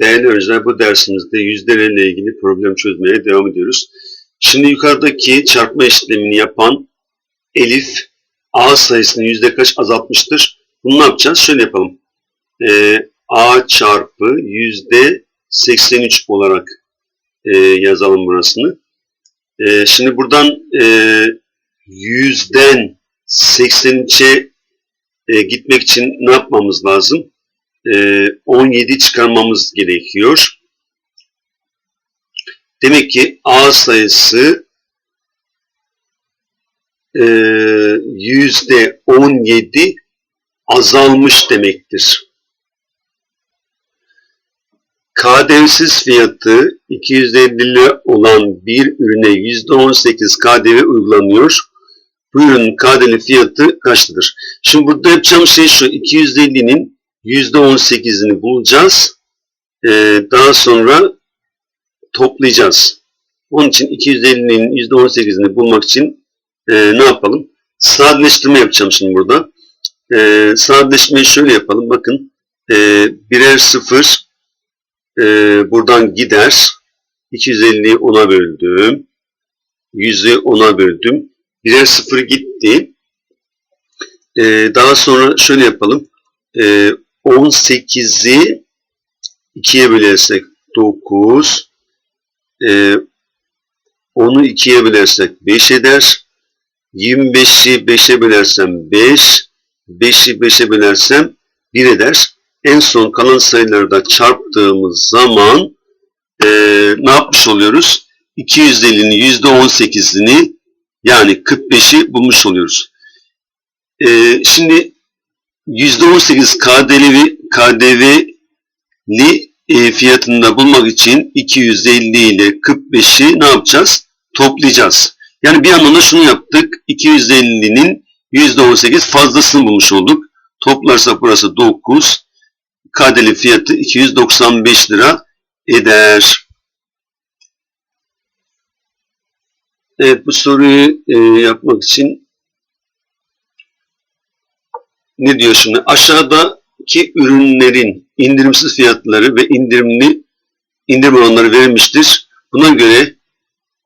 Değerli öğrenciler bu dersimizde yüzdelerle ilgili problem çözmeye devam ediyoruz. Şimdi yukarıdaki çarpma işlemini yapan Elif A sayısını yüzde kaç azaltmıştır? Bunu ne yapacağız? Şöyle yapalım. Ee, A çarpı yüzde 83 olarak e, yazalım burasını. Ee, şimdi buradan e, yüzden 83'e e, gitmek için ne yapmamız lazım? E, 17 çıkarmamız gerekiyor. Demek ki A sayısı e, yüzde 17 azalmış demektir. KDV'siz fiyatı 250 lira olan bir ürüne yüzde 18 KDV uygulanıyor. Bu ürünün KDV fiyatı kaçtır? Şimdi burada yapacağım şey şu 250'nin %18'ini bulacağız. Ee, daha sonra toplayacağız. Onun için 250'nin %18'ini bulmak için e, ne yapalım? Sadeleştirme yapacağım şimdi burada. E, sadeleşmeyi şöyle yapalım. Bakın e, birer sıfır e, buradan gider. 250'yi 10'a böldüm. 100'ü 10'a böldüm. Birer sıfır gitti. E, daha sonra şöyle yapalım. E, 18'i 2'ye bölersek 9, e, 10'u 2'ye bölersek 5 eder. 25'i 5'e bölersem 5, 5'i 5'e bölersem 1 eder. En son kalan sayıları da çarptığımız zaman e, ne yapmış oluyoruz? 250'nin %18'ini yani 45'i bulmuş oluyoruz. E, şimdi %18 KDV, KDV'li e, fiyatında bulmak için 250 ile 45'i ne yapacağız? Toplayacağız. Yani bir anlamda şunu yaptık. 250'nin %18 fazlasını bulmuş olduk. Toplarsak burası 9. KDV fiyatı 295 lira eder. Evet bu soruyu e, yapmak için ne diyor şimdi? Aşağıdaki ürünlerin indirimsiz fiyatları ve indirimli indirim oranları verilmiştir. Buna göre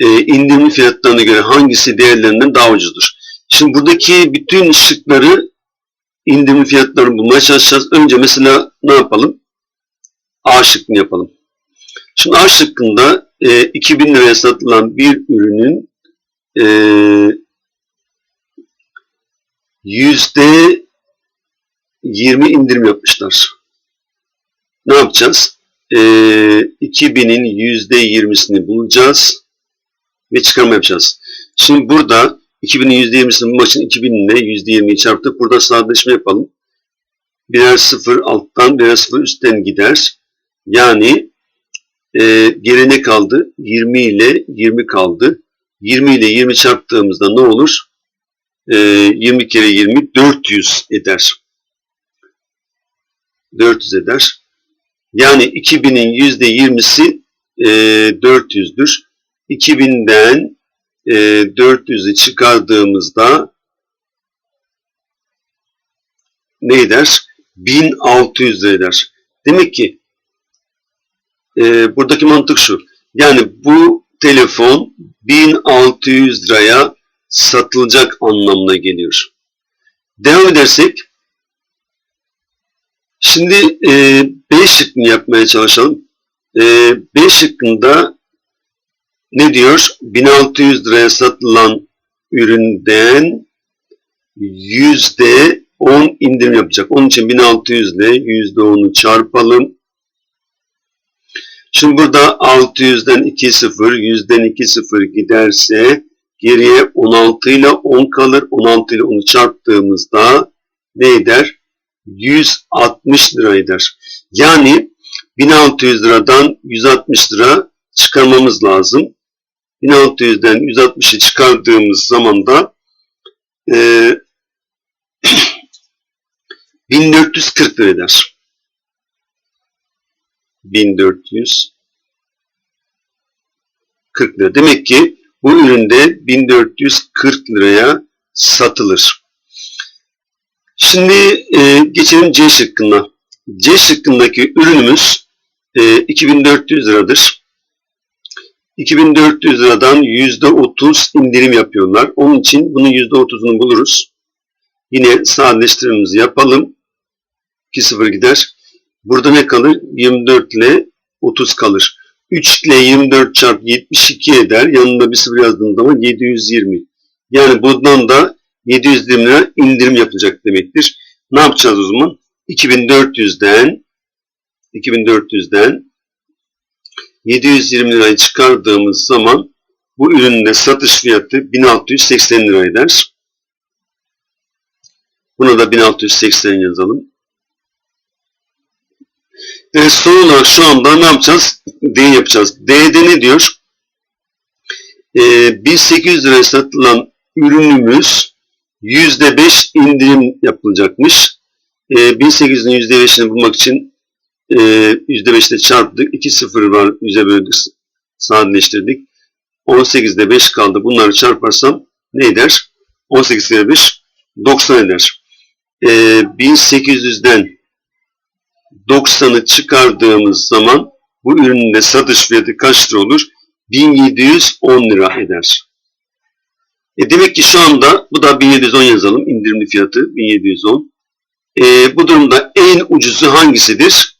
e, indirimli fiyatlarına göre hangisi değerlerinden daha ucuzdur? Şimdi buradaki bütün şıkları indirimli fiyatlarını bulmaya çalışacağız. Önce mesela ne yapalım? A şıkkını yapalım. Şimdi A şıkkında e, 2000 liraya satılan bir ürünün e, yüzde 20 indirim yapmışlar. Ne yapacağız? Ee, 2000'in %20'sini bulacağız ve çıkarma yapacağız. Şimdi burada 2000'in %20'sini bulmak için 2000 ile %20'yi çarptık. Burada sadeleşme yapalım. Birer sıfır alttan, birer sıfır üstten gider. Yani e, geri ne kaldı? 20 ile 20 kaldı. 20 ile 20 çarptığımızda ne olur? E, 20 kere 20 400 eder. 400 eder. Yani 2000'in %20'si e, 400'dür. 2000'den e, 400'ü çıkardığımızda ne eder? 1600 lira eder. Demek ki e, buradaki mantık şu. Yani bu telefon 1600 liraya satılacak anlamına geliyor. Devam edersek Şimdi e, B şıkkını yapmaya çalışalım. E, B şıkkında ne diyor? 1600 liraya satılan üründen yüzde 10 indirim yapacak. Onun için 1600 ile yüzde 10'u çarpalım. Şimdi burada 600'den 2 0, yüzden 2 0 giderse geriye 16 ile 10 kalır. 16 ile 10'u çarptığımızda ne eder? 160 lira eder. Yani 1600 liradan 160 lira çıkarmamız lazım. 1600'den 160'ı çıkardığımız zaman da e, 1440 lira eder. 1440 lira. Demek ki bu üründe 1440 liraya satılır. Şimdi e, geçelim C şıkkına. C şıkkındaki ürünümüz e, 2400 liradır. 2400 liradan %30 indirim yapıyorlar. Onun için bunun %30'unu buluruz. Yine sadeleştirmemizi yapalım. 2-0 gider. Burada ne kalır? 24 ile 30 kalır. 3 ile 24 çarp 72 eder. Yanında bir sıfır yazdığım zaman 720. Yani buradan da 720 lira indirim yapılacak demektir. Ne yapacağız o zaman? 2400'den 2400'den 720 lirayı çıkardığımız zaman bu ürünün de satış fiyatı 1680 lira eder. Buna da 1680 yazalım. Evet, son olarak şu anda ne yapacağız? D yapacağız. D'de ne diyor? Ee, 1800 liraya satılan ürünümüz %5 indirim yapılacakmış. Ee, 1800'ün %5'ini bulmak için e, %5 ile çarptık. 2 sıfır var. 100'e böldük. Sadeleştirdik. 18'de 5 kaldı. Bunları çarparsam ne eder? 18 kere 5 90 eder. Ee, 1800'den 90'ı çıkardığımız zaman bu ürünün de satış fiyatı kaç lira olur? 1710 lira eder. E demek ki şu anda bu da 1710 yazalım. indirimli fiyatı 1710. E, bu durumda en ucuzu hangisidir?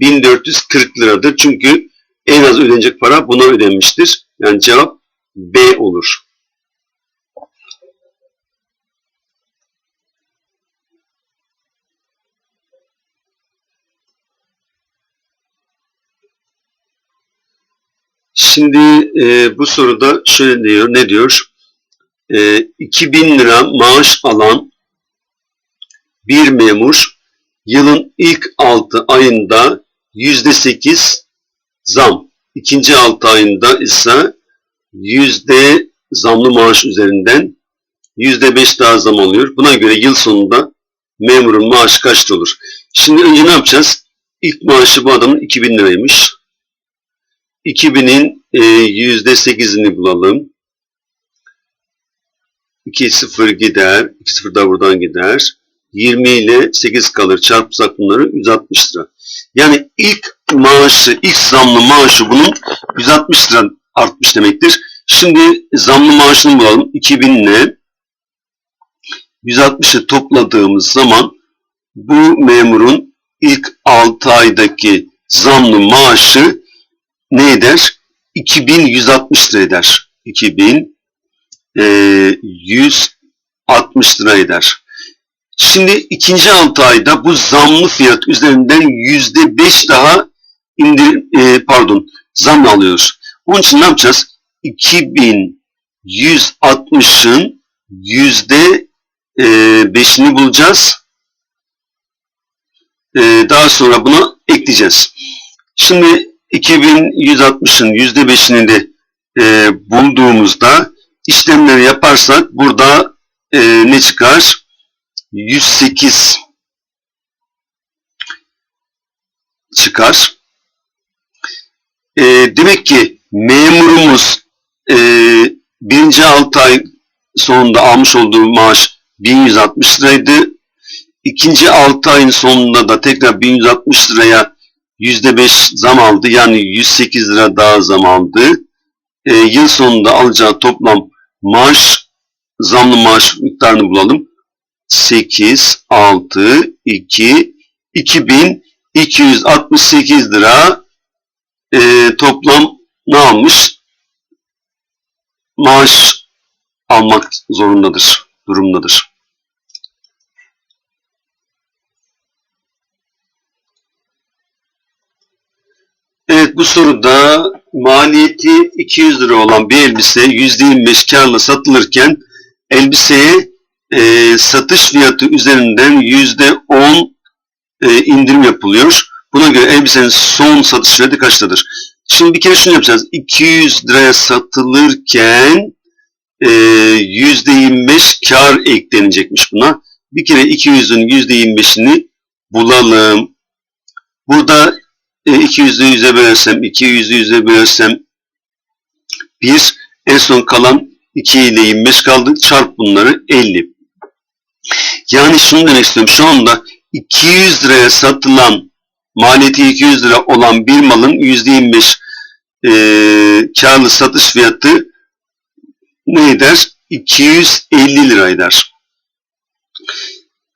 1440 liradır. Çünkü en az ödenecek para buna ödenmiştir. Yani cevap B olur. Şimdi e, bu soruda şöyle diyor, ne diyor? E, 2000 lira maaş alan bir memur yılın ilk 6 ayında %8 zam, ikinci 6 ayında ise yüzde zamlı maaş üzerinden %5 daha zam oluyor. Buna göre yıl sonunda memurun maaşı kaç olur? Şimdi önce ne yapacağız? İlk maaşı bu adamın 2000 liraymış. 2000'in e, yüzde sekizini bulalım. 2 0 gider. 2 0 da buradan gider. 20 ile 8 kalır. Çarpsak bunları 160 lira. Yani ilk maaşı, ilk zamlı maaşı bunun 160 lira artmış demektir. Şimdi zamlı maaşını bulalım. 2000 ile 160'ı topladığımız zaman bu memurun ilk 6 aydaki zamlı maaşı ne eder? 2160 lira eder. 2160 lira eder. Şimdi ikinci 6 ayda bu zamlı fiyat üzerinden yüzde beş daha indir, e, pardon zam alıyoruz. Onun için ne yapacağız? 2160'ın yüzde e, beşini bulacağız. E, daha sonra bunu ekleyeceğiz. Şimdi 2160'ın %5'ini de e, bulduğumuzda işlemleri yaparsak burada e, ne çıkar? 108 çıkar. E, demek ki memurumuz e, birinci 6 ay sonunda almış olduğu maaş 1160 liraydı. İkinci 6 ayın sonunda da tekrar 1160 liraya %5 zam aldı. Yani 108 lira daha zam aldı. E, yıl sonunda alacağı toplam maaş, zamlı maaş miktarını bulalım. 8, 6, 2, 2268 lira e, toplam ne almış? Maaş almak zorundadır, durumdadır. Evet bu soruda maliyeti 200 lira olan bir elbise %25 karla satılırken elbiseye e, satış fiyatı üzerinden %10 e, indirim yapılıyor. Buna göre elbisenin son satış fiyatı kaçtadır? Şimdi bir kere şunu yapacağız. 200 liraya satılırken e, %25 kar eklenecekmiş buna. Bir kere 200'ün %25'ini bulalım. Burada e, 200'ü 100'e bölersem, 200'ü 100'e bölersem 1, en son kalan 2 ile 25 kaldı. Çarp bunları 50. Yani şunu demek istiyorum. Şu anda 200 liraya satılan maliyeti 200 lira olan bir malın %25 e, karlı satış fiyatı ne eder? 250 lira eder.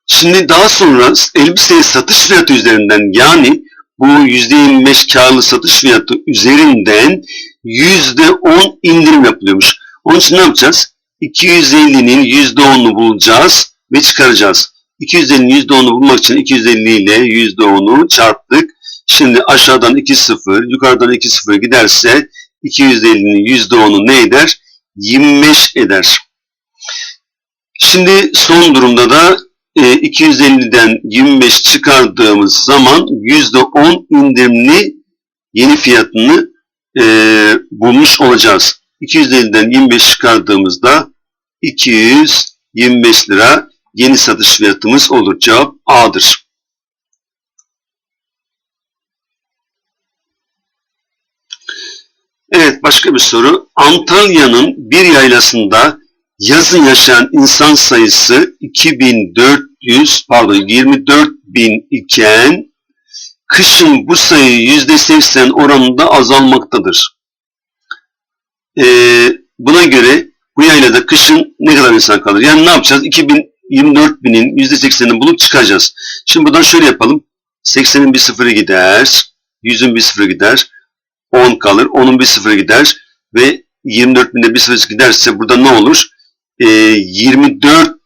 Şimdi daha sonra elbiseyi satış fiyatı üzerinden yani bu %25 karlı satış fiyatı üzerinden %10 indirim yapılıyormuş. Onun için ne yapacağız? 250'nin %10'unu bulacağız ve çıkaracağız. 250'nin %10'unu bulmak için 250 ile %10'u çarptık. Şimdi aşağıdan 2 sıfır, yukarıdan 2 sıfır giderse 250'nin %10'u ne eder? 25 eder. Şimdi son durumda da e, 250'den 25 çıkardığımız zaman %10 indirimli yeni fiyatını e, bulmuş olacağız. 250'den 25 çıkardığımızda 225 lira yeni satış fiyatımız olur. Cevap A'dır. Evet başka bir soru. Antalya'nın bir yaylasında yazın yaşayan insan sayısı 2400 pardon 24 bin iken kışın bu sayı %80 oranında azalmaktadır. Ee, buna göre bu yaylada kışın ne kadar insan kalır? Yani ne yapacağız? 2024 binin %80'ini bulup çıkacağız. Şimdi buradan şöyle yapalım. 80'in bir sıfırı gider. 100'ün bir sıfırı gider. 10 kalır. 10'un bir sıfırı gider. Ve 24 binde bir sıfır giderse burada ne olur? Ee, 24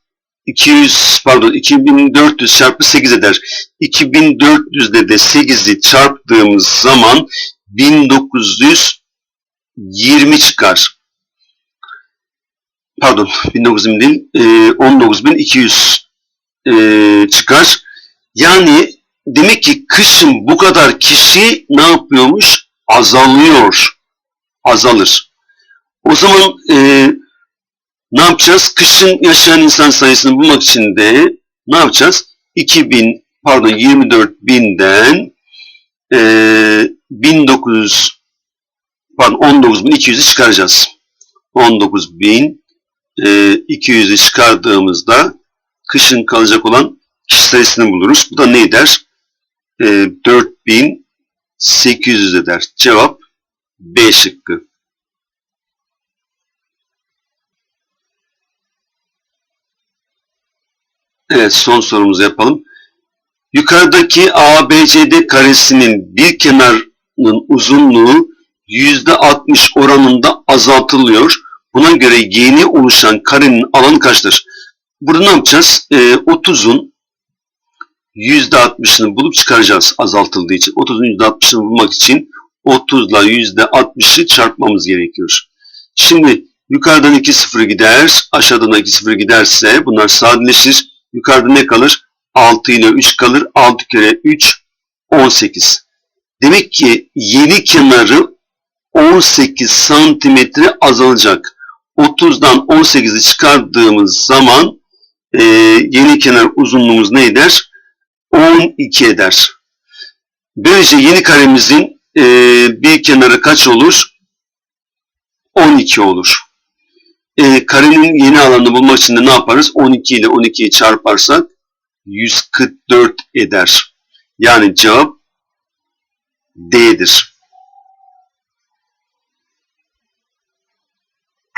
200 pardon 2400 çarpı 8 eder. 2400'de de 8'i çarptığımız zaman 1920 çıkar. Pardon 1920 değil e, 19200 e, çıkar. Yani demek ki kışın bu kadar kişi ne yapıyormuş? Azalıyor. Azalır. O zaman e, ne yapacağız? Kışın yaşayan insan sayısını bulmak için de ne yapacağız? 2000 pardon 24 binden e, 1900 pardon 19200'ü çıkaracağız. 19200'ü çıkardığımızda kışın kalacak olan kişi sayısını buluruz. Bu da ne eder? E, 4800 eder. Cevap B şıkkı. Evet son sorumuzu yapalım. Yukarıdaki ABCD karesinin bir kenarının uzunluğu %60 oranında azaltılıyor. Buna göre yeni oluşan karenin alanı kaçtır? Burada ne yapacağız? Ee, 30'un %60'ını bulup çıkaracağız azaltıldığı için. 30'un %60'ını bulmak için 30 ile %60'ı çarpmamız gerekiyor. Şimdi yukarıdan 2 sıfır gider, aşağıdan 2 sıfır giderse bunlar sadeleşir. Yukarıda ne kalır? 6 ile 3 kalır. 6 kere 3 18. Demek ki yeni kenarı 18 santimetre azalacak. 30'dan 18'i çıkardığımız zaman e, yeni kenar uzunluğumuz ne eder? 12 eder. Böylece yeni karemizin e, bir kenarı kaç olur? 12 olur e, karenin yeni alanını bulmak için de ne yaparız? 12 ile 12'yi çarparsak 144 eder. Yani cevap D'dir.